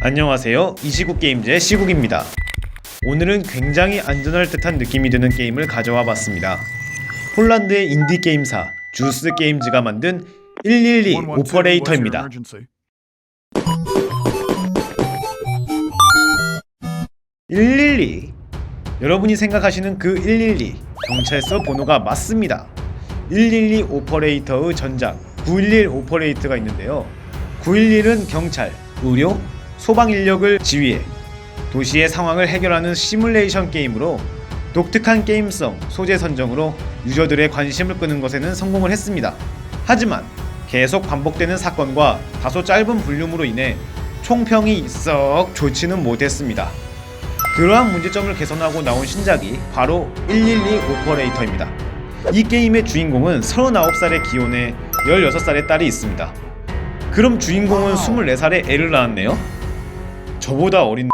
안녕하세요. 이시국 게임즈의 시국입니다. 오늘은 굉장히 안전할 듯한 느낌이 드는 게임을 가져와 봤습니다. 폴란드의 인디 게임사 주스 게임즈가 만든 112 오퍼레이터입니다. 112 여러분이 생각하시는 그 112 경찰서 번호가 맞습니다. 112 오퍼레이터의 전작 911 오퍼레이터가 있는데요. 911은 경찰, 의료, 소방 인력을 지휘해 도시의 상황을 해결하는 시뮬레이션 게임으로 독특한 게임성, 소재 선정으로 유저들의 관심을 끄는 것에는 성공을 했습니다. 하지만 계속 반복되는 사건과 다소 짧은 볼륨으로 인해 총평이 썩 좋지는 못했습니다. 그러한 문제점을 개선하고 나온 신작이 바로 112 오퍼레이터입니다. 이 게임의 주인공은 39살의 기혼에 16살의 딸이 있습니다. 그럼 주인공은 24살의 애를 낳았네요? 저보다 어린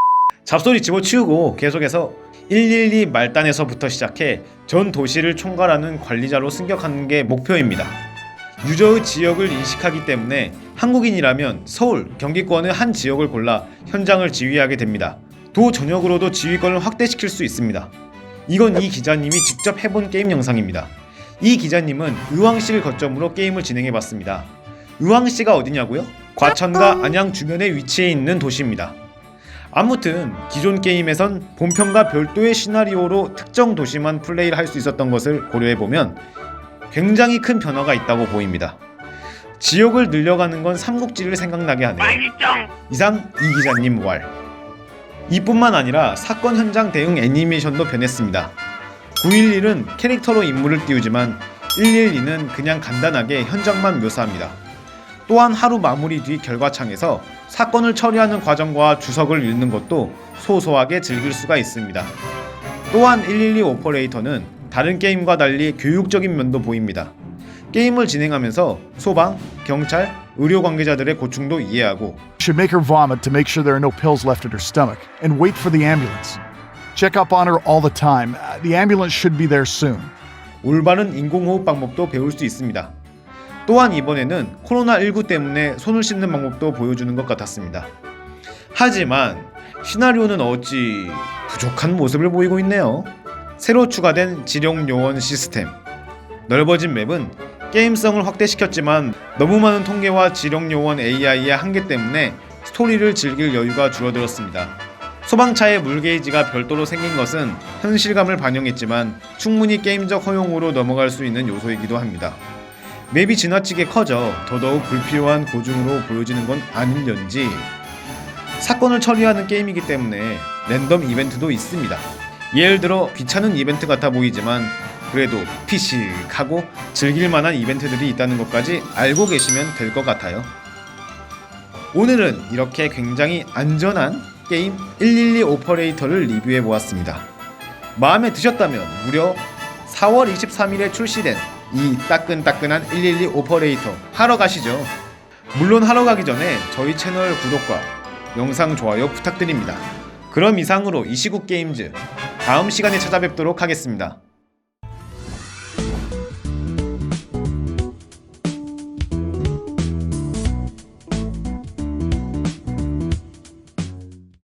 잡소리 집어치우고 계속해서 112 말단에서부터 시작해 전 도시를 총괄하는 관리자로 승격하는 게 목표입니다. 유저의 지역을 인식하기 때문에 한국인이라면 서울, 경기권의 한 지역을 골라 현장을 지휘하게 됩니다. 도 전역으로도 지휘권을 확대시킬 수 있습니다. 이건 이 기자님이 직접 해본 게임 영상입니다. 이 기자님은 의왕시를 거점으로 게임을 진행해봤습니다. 의왕시가 어디냐고요? 과천과 안양 주변에 위치해 있는 도시입니다. 아무튼 기존 게임에선 본편과 별도의 시나리오로 특정 도시만 플레이를 할 수 있었던 것을 고려해보면 굉장히 큰 변화가 있다고 보입니다. 지역을 늘려가는 건 삼국지를 생각나게 하네요. 이상 이 기자님 왈. 이뿐만 아니라 사건 현장 대응 애니메이션도 변했습니다. 911은 캐릭터로 인물을 띄우지만 112는 그냥 간단하게 현장만 묘사합니다. 또한 하루 마무리 뒤 결과창에서 사건을 처리하는 과정과 주석을 읽는 것도 소소하게 즐길 수가 있습니다. 또한 112 오퍼레이터는 다른 게임과 달리 교육적인 면도 보입니다. 게임을 진행하면서 소방, 경찰, 의료 관계자들의 고충도 이해하고 should make her vomit to make sure there are no pills left in her stomach and wait for the ambulance. Check up on her all the time. Uh, The ambulance should be there soon. 올바른 인공호흡 방법도 배울 수 있습니다. 또한 이번에는 코로나19 때문에 손을 씻는 방법도 보여주는 것 같았습니다. 하지만 시나리오는 어찌 부족한 모습을 보이고 있네요. 새로 추가된 지령 요원 시스템. 넓어진 맵은 게임성을 확대시켰지만 너무 많은 통계와 지령 요원 AI의 한계 때문에 스토리를 즐길 여유가 줄어들었습니다. 소방차의 물 게이지가 별도로 생긴 것은 현실감을 반영했지만 충분히 게임적 허용으로 넘어갈 수 있는 요소이기도 합니다. 맵이 지나치게 커져 더더욱 불필요한 고증으로 보여지는 건 아닐런지 사건을 처리하는 게임이기 때문에 랜덤 이벤트도 있습니다. 예를 들어 귀찮은 이벤트 같아 보이지만 그래도 피식하고 즐길 만한 이벤트들이 있다는 것까지 알고 계시면 될 것 같아요. 오늘은 이렇게 굉장히 안전한 게임 112 오퍼레이터를 리뷰해 보았습니다. 마음에 드셨다면 무려 4월 23일에 출시된 이 따끈따끈한 112 오퍼레이터 하러 가시죠. 물론 하러 가기 전에 저희 채널 구독과 영상 좋아요 부탁드립니다. 그럼 이상으로 이시국 게임즈 다음 시간에 찾아뵙도록 하겠습니다.